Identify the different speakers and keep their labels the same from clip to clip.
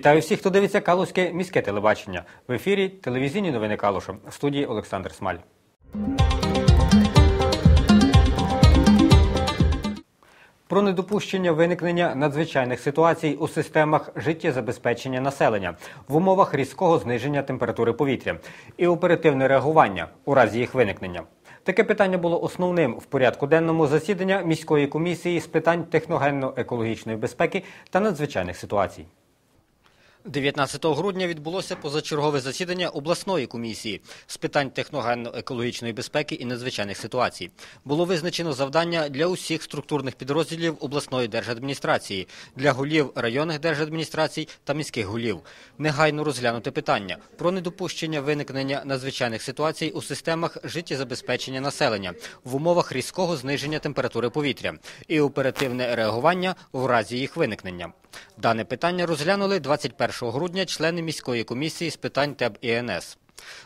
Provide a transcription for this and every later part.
Speaker 1: Вітаю всіх, хто дивиться Калузьке міське телебачення. В ефірі телевізійні новини Калуша. В студії Олександр Смаль. Про недопущення виникнення надзвичайних ситуацій у системах життєзабезпечення населення в умовах різкого зниження температури повітря і оперативне реагування у разі їх виникнення. Таке питання було основним в порядку денному засідання міської комісії з питань техногенно-екологічної безпеки та надзвичайних ситуацій. 19 грудня відбулося позачергове засідання обласної комісії з питань техногенно-екологічної безпеки і надзвичайних ситуацій. Було визначено завдання для усіх структурних підрозділів обласної держадміністрації, для голів районних держадміністрацій та міських голів. Негайно розглянути питання про недопущення виникнення надзвичайних ситуацій у системах життєзабезпечення населення в умовах різкого зниження температури повітря і оперативне реагування в разі їх виникнення. Дане питання розглянули 21 грудня члени міської комісії з питань ТЕБ і НС.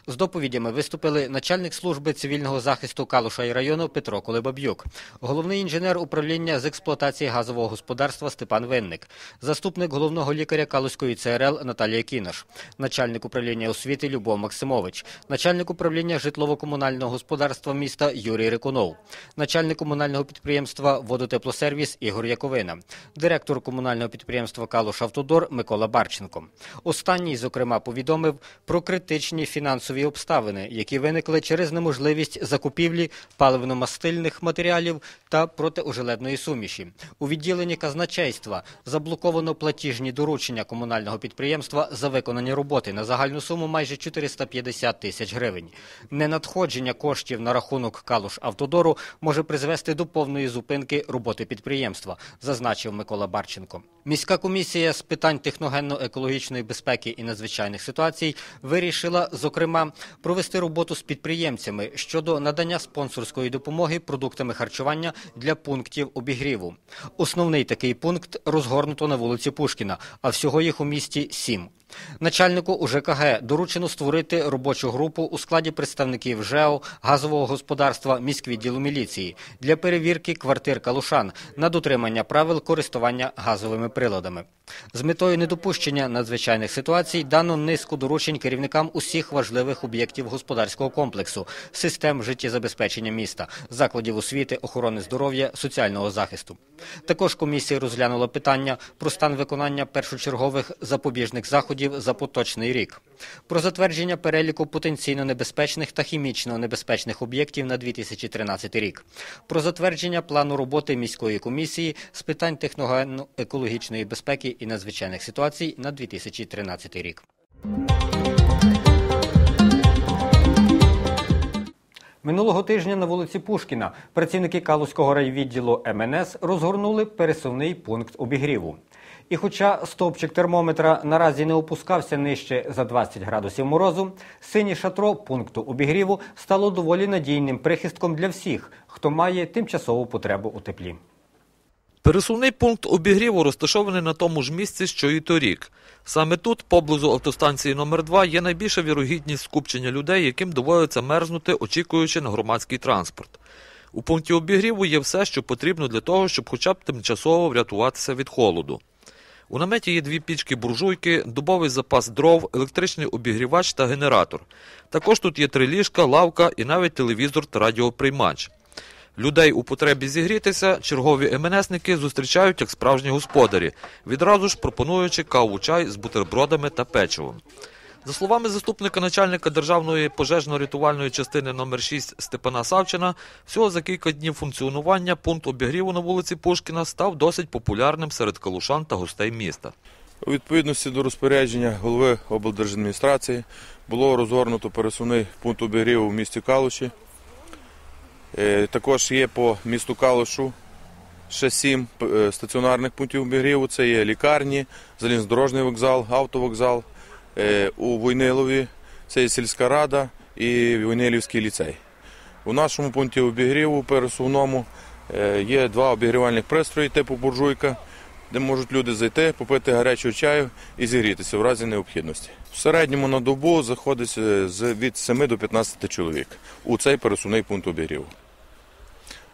Speaker 1: З доповідями виступили начальник служби цивільного захисту Калуша і району Петро Колебаб'юк, головний інженер управління з експлуатації газового господарства Степан Винник, заступник головного лікаря Калуської ЦРЛ Наталія Кінош, начальник управління освіти Любов Максимович, начальник управління житлово-комунального господарства міста Юрій Рикунов, начальник комунального підприємства Водотеплосервіс Ігор Яковина, директор комунального підприємства Калуш Автодор Микола Барченко. Останній, зокрема, повідомив про критичні фінансові обставини, які виникли через неможливість закупівлі паливно-мастильних матеріалів та протиожеледної суміші. У відділенні казначейства заблоковано платіжні доручення комунального підприємства за виконані роботи на загальну суму майже 450 тисяч гривень. Ненадходження коштів на рахунок Калуш Автодору може призвести до повної зупинки роботи підприємства, зазначив Микола Барченко. Міська комісія з питань техногенно-екологічної безпеки і надзвичайних ситуацій вирішила, зокрема, провести роботу з підприємцями щодо надання спонсорської допомоги продуктами харчування для пунктів обігріву. Основний такий пункт розгорнуто на вулиці Пушкіна, а всього їх у місті сім. Начальнику УЖКГ доручено створити робочу групу у складі представників ЖЕО, газового господарства, міськвідділу міліції для перевірки квартир калушан на дотримання правил користування газовими приладами. З метою недопущення надзвичайних ситуацій дано низку доручень керівникам усіх важливих об'єктів господарського комплексу, систем життєзабезпечення міста, закладів освіти, охорони здоров'я, соціального захисту. Також комісія розглянула питання про стан виконання першочергових запобіжних заходів за поточний рік, про затвердження переліку потенційно небезпечних та хімічно небезпечних об'єктів на 2013 рік, про затвердження плану роботи міської комісії з питань техногенно-екологічної безпеки і надзвичайних ситуацій на 2013 рік. Минулого тижня на вулиці Пушкіна працівники Калузького райвідділу МНС розгорнули пересувний пункт обігріву. І хоча стовпчик термометра наразі не опускався нижче за 20 градусів морозу, синє шатро пункту обігріву стало доволі надійним прихистком для всіх, хто має тимчасову потребу у теплі.
Speaker 2: Пересувний пункт обігріву розташований на тому ж місці, що і торік. Саме тут, поблизу автостанції номер 2 є найбільша вірогідність скупчення людей, яким доводиться мерзнути, очікуючи на громадський транспорт. У пункті обігріву є все, що потрібно для того, щоб хоча б тимчасово врятуватися від холоду. У наметі є дві пічки буржуйки, дубовий запас дров, електричний обігрівач та генератор. Також тут є три ліжка, лавка і навіть телевізор та радіоприймач. Людей у потребі зігрітися чергові МНСники зустрічають як справжні господарі, відразу ж пропонуючи каву чай з бутербродами та печивом. За словами заступника начальника державної пожежно-рятувальної частини номер 6 Степана Савчина, всього за кілька днів функціонування пункт обігріву на вулиці Пушкіна став досить популярним серед калушан та гостей міста.
Speaker 3: У відповідності до розпорядження голови облдержадміністрації було розгорнуто пересувний пункт обігріву в місті Калуші. Е, Також є по місту Калушу ще сім е, стаціонарних пунктів обігріву. Це є лікарні, залізнодорожний вокзал, автовокзал. Е, У Войнилові це є сільська рада і Войнилівський ліцей. У нашому пункті обігріву пересувному е, є два обігрівальних пристрої типу буржуйка, де можуть люди зайти, попити гарячого чаю і зігрітися в разі необхідності. В середньому на добу заходить е, від 7 до 15 чоловік у цей пересувний пункт обігріву.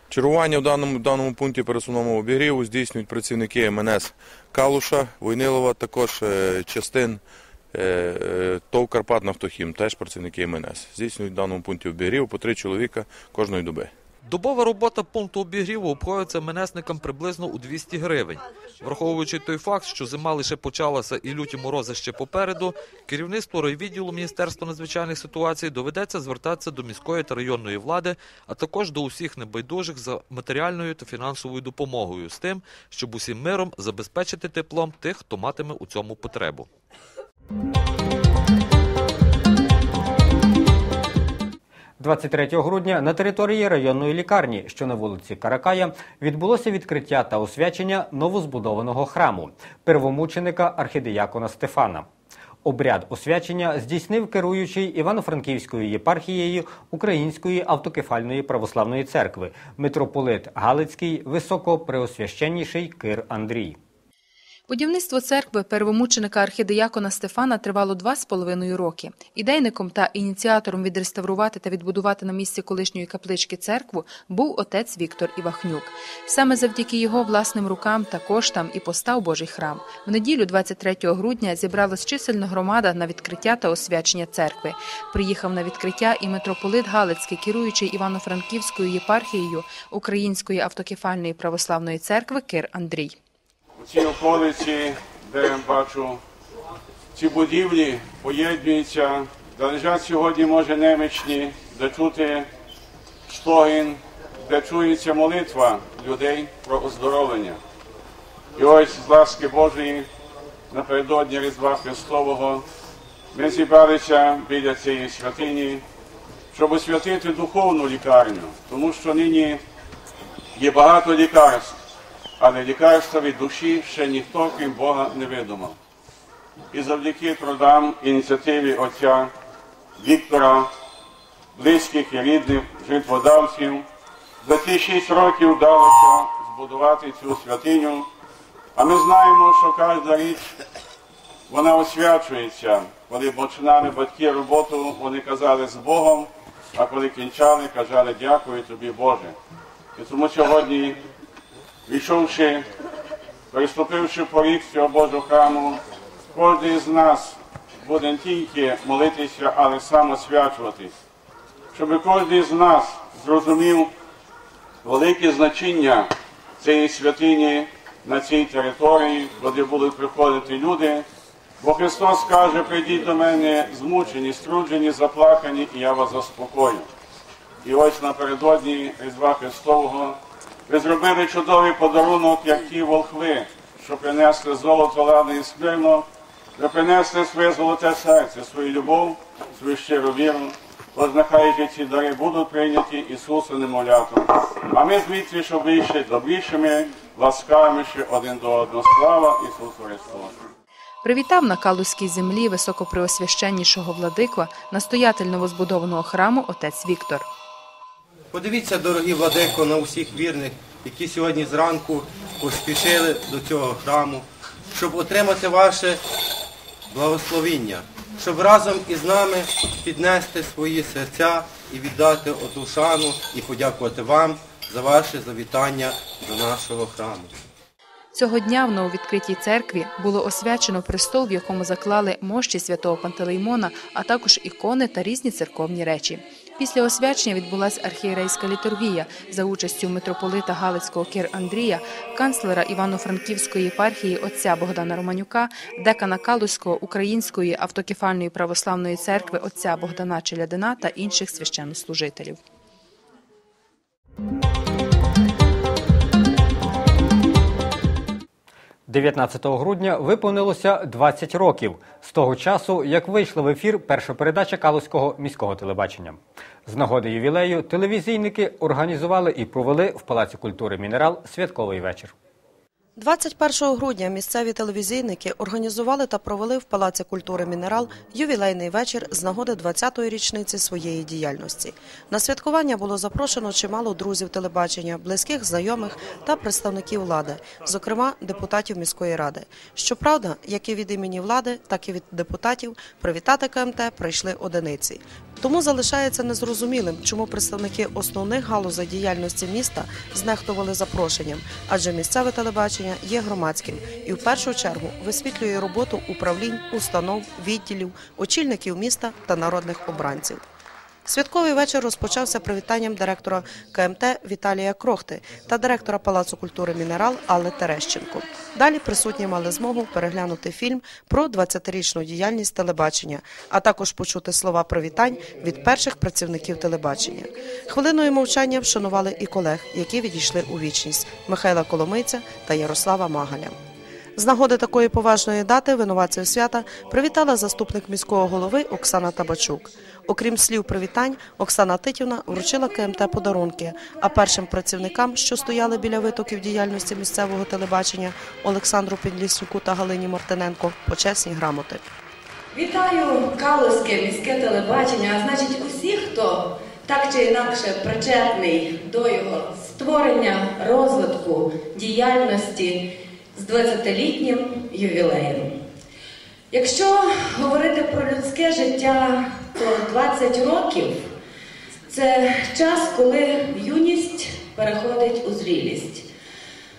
Speaker 3: Чергування в даному, в даному пункті пересувному обігріву здійснюють працівники МНС Калуша, Войнилова, також частин ТОВ «Карпатнафтохім», теж працівники МНС. Здійснюють в даному пункті обігрів по три чоловіка кожної доби.
Speaker 2: Добова робота пункту обігріву обходиться менесникам приблизно у 200 гривень. Враховуючи той факт, що зима лише почалася і люті морози ще попереду, керівництву райвідділу Міністерства надзвичайних ситуацій доведеться звертатися до міської та районної влади, а також до усіх небайдужих за матеріальною та фінансовою допомогою з тим, щоб усім миром забезпечити теплом тих, хто матиме у цьому потребу.
Speaker 1: 23 грудня на території районної лікарні, що на вулиці Каракая, відбулося відкриття та освячення новозбудованого храму первомученика архідіякона Стефана. Обряд освячення здійснив керуючий Івано-Франківською єпархією Української автокефальної православної церкви митрополит Галицький високопреосвященніший Кир Андрій.
Speaker 4: Будівництво церкви первомученика архідіякона Стефана тривало два з половиною роки. Ідейником та ініціатором відреставрувати та відбудувати на місці колишньої каплички церкву був отець Віктор Івахнюк. Саме завдяки його власним рукам та коштам і постав Божий храм. В неділю, 23 грудня, зібралась чисельна громада на відкриття та освячення церкви. Приїхав на відкриття і митрополит Галицький, керуючий Івано-Франківською єпархією Української автокефальної православної церкви Кир Андрій.
Speaker 5: У цій околиці, де бачу ці будівлі поєднуються, де лежать сьогодні, може, немічні, де чути стогін, де чується молитва людей про оздоровлення. І ось з ласки Божої напередодні Різдва Христового ми зібралися біля цієї святині, щоб освятити духовну лікарню, тому що нині є багато лікарств але лікарства від душі ще ніхто, крім Бога, не видумав. І завдяки трудам ініціативі отця Віктора, близьких і рідних житводавців, за ці шість років вдалося збудувати цю святиню. А ми знаємо, що кожна річ вона освячується. Коли починали батьки роботу, вони казали з Богом, а коли кінчали, казали дякую тобі, Боже. І тому сьогодні Війшовши, переступивши поріг цього Божого храму, кожен з нас буде не тільки молитися, але сам освячуватись, щоб кожен з нас зрозумів велике значення цієї святині на цій території, куди будуть приходити люди. Бо Христос каже, прийдіть до мене змучені, струджені, заплакані, і я вас заспокою. І ось напередодні Різдва Христового ви зробили чудовий подарунок, як ті волхви, що принесли золото, лади і скверно, ви принесли своє золоте серце, свою любов, свою щиру віру. Тож ці дари будуть прийняті Ісусу немовлятом. А ми звідси, щоб вийшли добрішими, ласкавіші один до одного. Слава Ісусу Христу!
Speaker 4: Привітав на Калузькій землі високопреосвященнішого владиква, настоятель новозбудованого храму отець Віктор.
Speaker 6: Подивіться, дорогі владико, на усіх вірних, які сьогодні зранку поспішили до цього храму, щоб отримати ваше благословіння, щоб разом із нами піднести свої серця і віддати оту шану і подякувати вам за ваше завітання до нашого храму.
Speaker 4: Цього дня в нововідкритій церкві було освячено престол, в якому заклали мощі святого Пантелеймона, а також ікони та різні церковні речі. Після освячення відбулася архієрейська літургія за участю митрополита Галицького Кир Андрія, канцлера Івано-Франківської єпархії отця Богдана Романюка, декана Калузького Української автокефальної православної церкви отця Богдана Челядина та інших священнослужителів.
Speaker 1: 19 грудня виповнилося 20 років з того часу, як вийшла в ефір перша передача Калузького міського телебачення. З нагоди ювілею телевізійники організували і провели в Палаці культури Мінерал святковий вечір.
Speaker 7: 21 грудня місцеві телевізійники організували та провели в Палаці культури Мінерал ювілейний вечір з нагоди 20-ї річниці своєї діяльності. На святкування було запрошено чимало друзів телебачення, близьких знайомих та представників влади, зокрема депутатів міської ради. Щоправда, як і від імені влади, так і від депутатів, привітати КМТ прийшли одиниці. Тому залишається незрозумілим, чому представники основних галузей діяльності міста знехтували запрошенням, адже місцеве телебачення є громадським і в першу чергу висвітлює роботу управлінь, установ, відділів, очільників міста та народних обранців. Святковий вечір розпочався привітанням директора КМТ Віталія Крохти та директора Палацу культури Мінерал Алли Терещенко. Далі присутні мали змогу переглянути фільм про 20-річну діяльність телебачення, а також почути слова привітань від перших працівників телебачення. Хвилиною мовчання вшанували і колег, які відійшли у вічність Михайла Коломийця та Ярослава Магаля. З нагоди такої поважної дати винуватців свята привітала заступник міського голови Оксана Табачук. Окрім слів привітань, Оксана Титівна вручила КМТ подарунки. А першим працівникам, що стояли біля витоків діяльності місцевого телебачення Олександру Підліснюку та Галині Мартиненко, почесні грамоти.
Speaker 8: Вітаю Калузьке міське телебачення, а значить усіх, хто так чи інакше причетний до його створення, розвитку, діяльності з 20-літнім ювілеєм. Якщо говорити про людське життя, то 20 років це час, коли юність переходить у зрілість.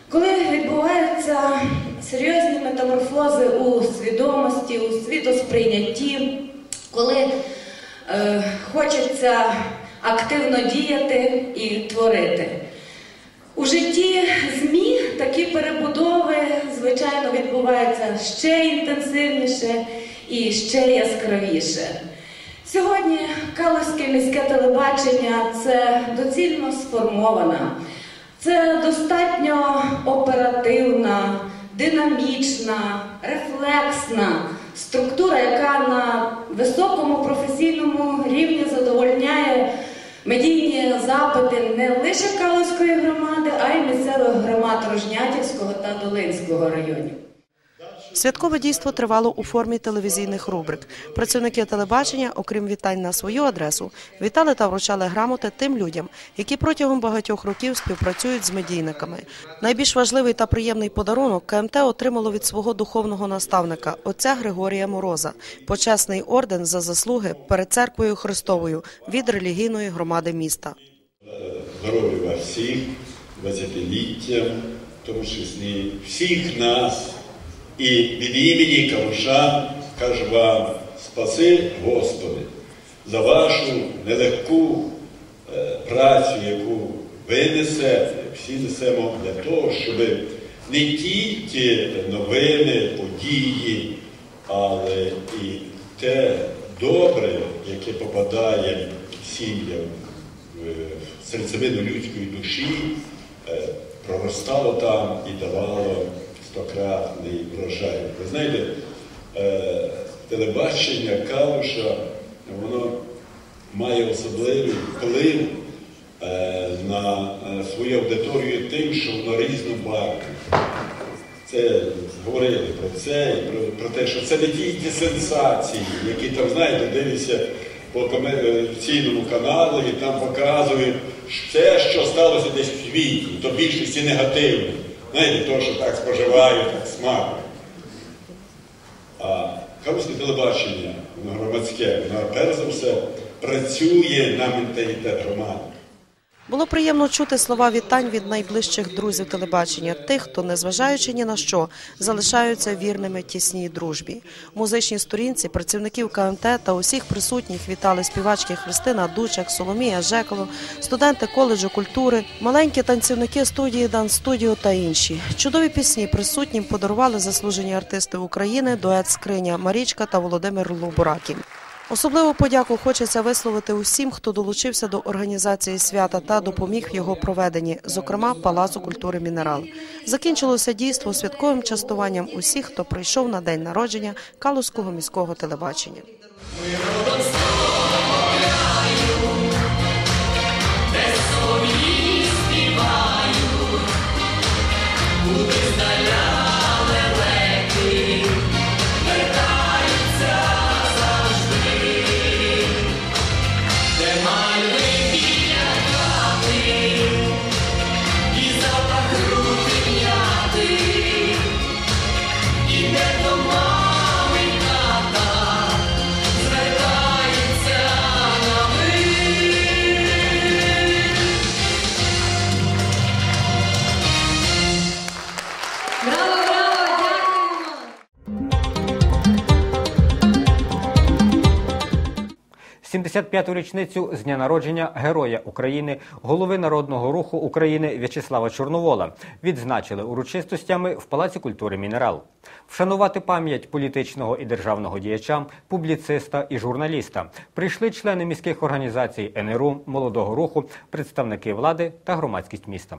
Speaker 8: Коли відбуваються серйозні метаморфози у свідомості, у світосприйнятті, коли е, хочеться активно діяти і творити. У житті ЗМІ звичайно, відбуваються ще інтенсивніше і ще яскравіше. Сьогодні Калузьке міське телебачення це доцільно сформована, це достатньо оперативна, динамічна, рефлексна структура, яка на високому професійному рівні задовольняє медійні запити не лише Калузької громади, а й місцевих громад Рожнятівського та Долинського районів.
Speaker 7: Святкове дійство тривало у формі телевізійних рубрик. Працівники телебачення, окрім вітань на свою адресу, вітали та вручали грамоти тим людям, які протягом багатьох років співпрацюють з медійниками. Найбільш важливий та приємний подарунок КМТ отримало від свого духовного наставника отця Григорія Мороза, почесний орден за заслуги перед церквою Христовою від релігійної громади міста.
Speaker 9: Здоров'я всіх, 20-ліття, в тому числі всіх нас. І від імені Калуша кажу вам спаси, Господи, за вашу нелегку е, працю, яку ви несете, всі несемо для того, щоб не тільки новини, події, але і те добре, яке попадає сім'ям в серцевину людської душі, е, проростало там і давало стократний врожай. Ви знаєте, е, телебачення Калуша, воно має особливий вплив е, на е, свою аудиторію тим, що воно різнобарвне. Це говорили про це, і про, про те, що це не тільки сенсації, які там, знаєте, дивляться по комерційному каналу і там показують все, що сталося десь в світі, то більшості негативно. Знаєте, то, що так споживають, так смакують. А калузьке телебачення, воно громадське, воно перш за все працює на менталітет громади.
Speaker 7: Було приємно чути слова вітань від найближчих друзів телебачення, тих, хто, незважаючи ні на що, залишаються вірними тісній дружбі. В музичній сторінці працівників КМТ та усіх присутніх вітали співачки Христина Дучак, Соломія Жеколо, студенти коледжу культури, маленькі танцівники студії Дан Студіо та інші. Чудові пісні присутнім подарували заслужені артисти України, дует Скриня Марічка та Володимир Лубуракін. Особливу подяку хочеться висловити усім, хто долучився до організації свята та допоміг в його проведенні, зокрема Палацу культури Мінерал. Закінчилося дійство святковим частуванням усіх, хто прийшов на день народження Калузького міського телебачення.
Speaker 1: 75-ту річницю з дня народження Героя України, голови Народного руху України В'ячеслава Чорновола відзначили урочистостями в Палаці культури Мінерал. Вшанувати пам'ять політичного і державного діяча, публіциста і журналіста прийшли члени міських організацій НРУ, молодого руху, представники влади та громадськість міста.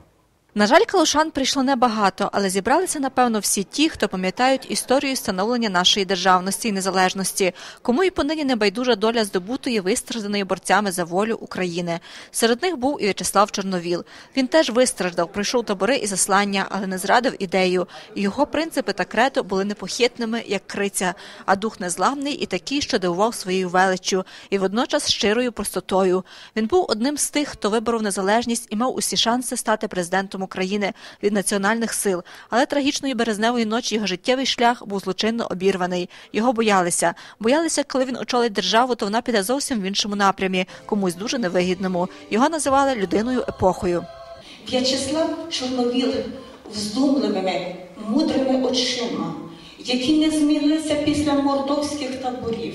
Speaker 10: На жаль, калушан прийшло небагато, але зібралися напевно всі ті, хто пам'ятають історію становлення нашої державності і незалежності, кому і понині не байдужа доля здобутої вистражданої борцями за волю України. Серед них був і В'ячеслав Чорновіл. Він теж вистраждав, пройшов табори і заслання, але не зрадив ідею. Його принципи та крето були непохитними, як криця, а дух незламний і такий, що дивував своєю величчю, і водночас щирою простотою. Він був одним з тих, хто виборов незалежність і мав усі шанси стати президентом України від національних сил. Але трагічної березневої ночі його життєвий шлях був злочинно обірваний. Його боялися. Боялися, коли він очолить державу, то вона піде зовсім в іншому напрямі, комусь дуже невигідному. Його називали людиною епохою.
Speaker 11: В'ячеслав Чорновіл вздумливими, мудрими очима, які не змінилися після мордовських таборів,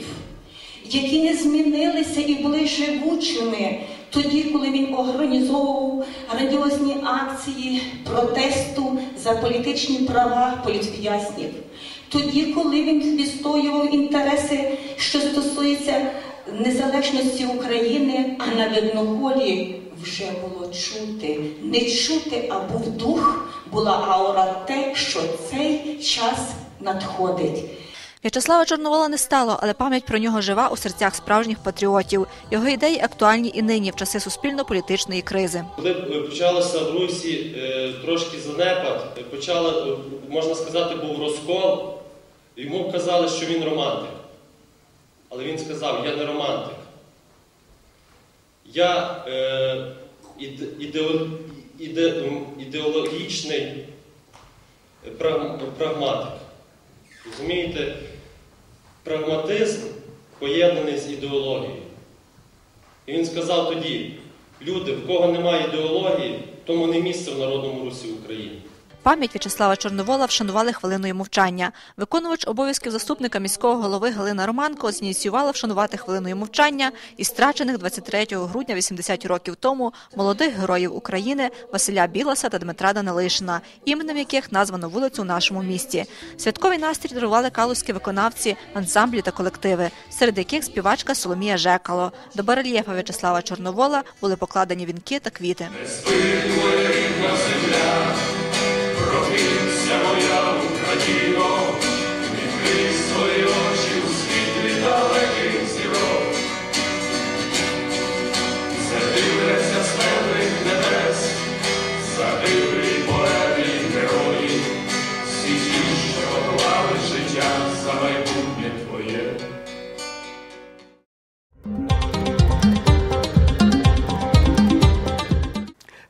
Speaker 11: які не змінилися і були живучими тоді, коли він організовував грандіозні акції протесту за політичні права політв'язнів. Тоді, коли він відстоював інтереси, що стосуються незалежності України, а на виднополі вже було чути, не чути, а був дух, була аура те, що цей час надходить.
Speaker 10: В'ячеслава Чорновола не стало, але пам'ять про нього жива у серцях справжніх патріотів. Його ідеї актуальні і нині в часи суспільно-політичної кризи.
Speaker 12: Коли почалося в Русі е, трошки занепад, е, почала, е, можна сказати, був розкол. Йому казали, що він романтик. Але він сказав, я не романтик. Я е, іде, ідео, іде, ідеологічний прагматик. Розумієте, прагматизм поєднаний з ідеологією. І він сказав тоді: люди, в кого немає ідеології, тому не місце в народному русі України.
Speaker 10: Пам'ять В'ячеслава Чорновола вшанували хвилиною мовчання. Виконувач обов'язків заступника міського голови Галина Романко зініціювала вшанувати хвилиною мовчання і страчених 23 грудня 80 років тому молодих героїв України Василя Біласа та Дмитра Данилишина, іменем яких названо вулицю у нашому місті. Святковий настрій дарували калузькі виконавці, ансамблі та колективи, серед яких співачка Соломія Жекало. До барельєфа В'ячеслава Чорновола були покладені вінки та квіти.
Speaker 13: Прокинься,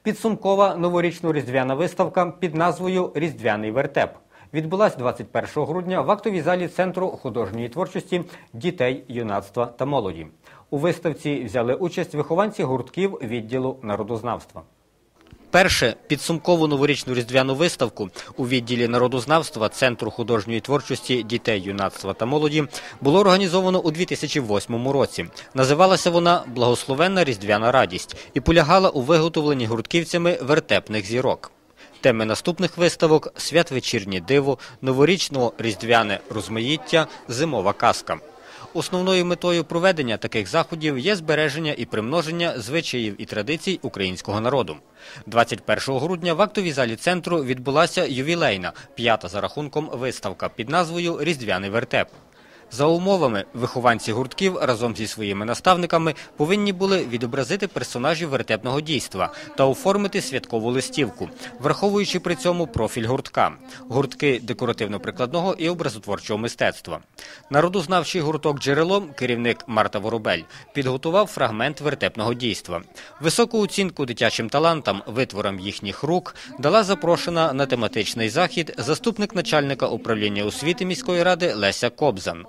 Speaker 1: Підсумкова новорічно-різдвяна виставка під назвою Різдвяний вертеп відбулась 21 грудня в актовій залі Центру художньої творчості дітей, юнацтва та молоді. У виставці взяли участь вихованці гуртків відділу народознавства. Перше підсумкову новорічну різдвяну виставку у відділі народознавства Центру художньої творчості дітей, юнацтва та молоді було організовано у 2008 році. Називалася вона Благословенна різдвяна радість і полягала у виготовленні гуртківцями вертепних зірок. Теми наступних виставок святвечірнє диво, новорічно-різдвяне розмаїття, зимова казка. Основною метою проведення таких заходів є збереження і примноження звичаїв і традицій українського народу. 21 грудня в актовій залі центру відбулася ювілейна, п'ята за рахунком виставка під назвою Різдвяний вертеп. За умовами, вихованці гуртків разом зі своїми наставниками повинні були відобразити персонажів вертепного дійства та оформити святкову листівку, враховуючи при цьому профіль гуртка, гуртки декоративно-прикладного і образотворчого мистецтва. Народознавчий гурток джерелом, керівник Марта Воробель, підготував фрагмент вертепного дійства. Високу оцінку дитячим талантам, витворам їхніх рук дала запрошена на тематичний захід заступник начальника управління освіти міської ради Леся Кобзан.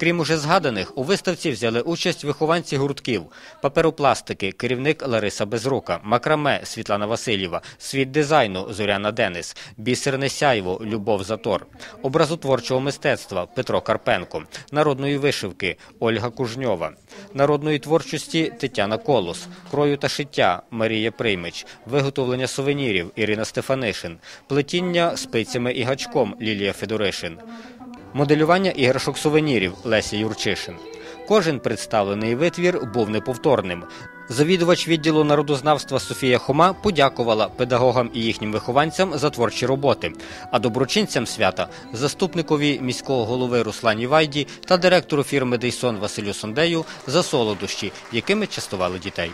Speaker 1: Крім уже згаданих, у виставці взяли участь вихованці гуртків, паперопластики, керівник Лариса Безрука, макраме Світлана Васильєва, світ дизайну Зоряна Денис, бісерне сяйво Любов Затор, образотворчого мистецтва Петро Карпенко, народної вишивки Ольга Кужньова, народної творчості Тетяна Колос, крою та шиття Марія Приймич, виготовлення сувенірів Ірина Стефанишин, плетіння спицями і гачком Лілія Федоришин, моделювання іграшок сувенірів Леся Юрчишин. Кожен представлений витвір був неповторним. Завідувач відділу народознавства Софія Хома подякувала педагогам і їхнім вихованцям за творчі роботи, а доброчинцям свята заступникові міського голови Руслані Вайді та директору фірми Дейсон Василю Сондею за солодощі, якими частували дітей.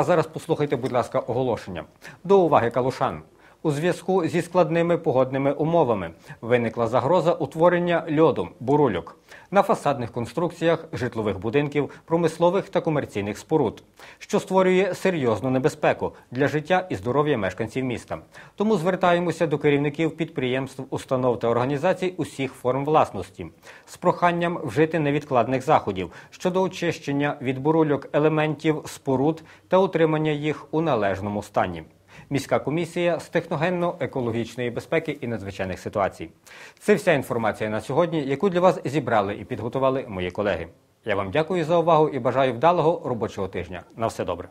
Speaker 1: А зараз послухайте, будь ласка, оголошення. До уваги калушан. У зв'язку зі складними погодними умовами виникла загроза утворення льоду бурульок на фасадних конструкціях житлових будинків, промислових та комерційних споруд, що створює серйозну небезпеку для життя і здоров'я мешканців міста. Тому звертаємося до керівників підприємств, установ та організацій усіх форм власності з проханням вжити невідкладних заходів щодо очищення від бурульок елементів споруд та утримання їх у належному стані. Міська комісія з техногенно-екологічної безпеки і надзвичайних ситуацій. Це вся інформація на сьогодні, яку для вас зібрали і підготували мої колеги. Я вам дякую за увагу і бажаю вдалого робочого тижня. На все добре.